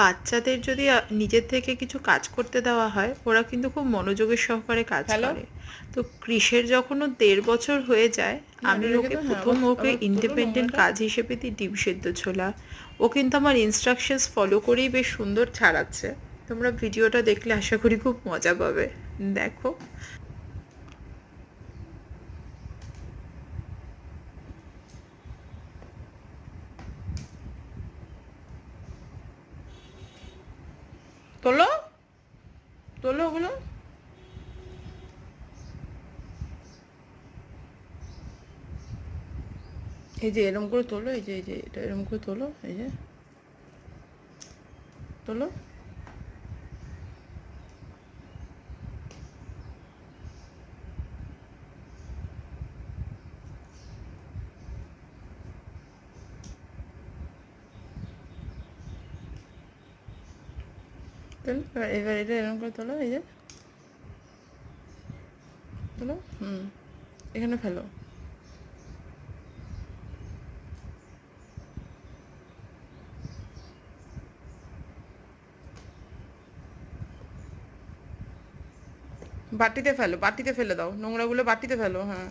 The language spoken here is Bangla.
বাচ্চাদের যদি নিজের থেকে কিছু কাজ করতে দেওয়া হয় ওরা কিন্তু খুব মনোযোগের সহকারে কাজ করে। তো কৃষের যখন ও দেড় বছর হয়ে যায় আমি ওকে প্রথম ওকে ইন্ডিপেন্ডেন্ট কাজ? হিসেবে দিই ডিম সেদ্ধ ছোলা। ও কিন্তু আমার ইনস্ট্রাকশনস ফলো করেই বেশ সুন্দর ছাড়াচ্ছে। তোমরা ভিডিওটা দেখলে আশা করি খুব মজা পাবে। দেখো। তোলো। তোলো ওগুলো। এই যে এরম করে তোলো, এই যে এই যে, এটা এরম করে তোলো, এই যে। তোলো। তোলো এবার এটা এরকম করে তোলো এই যে তোলো হুম এখানে ফেলো বাটিতে ফেলো বাটিতে ফেলে দাও নোংরাগুলো বাটিতে ফেলো হ্যাঁ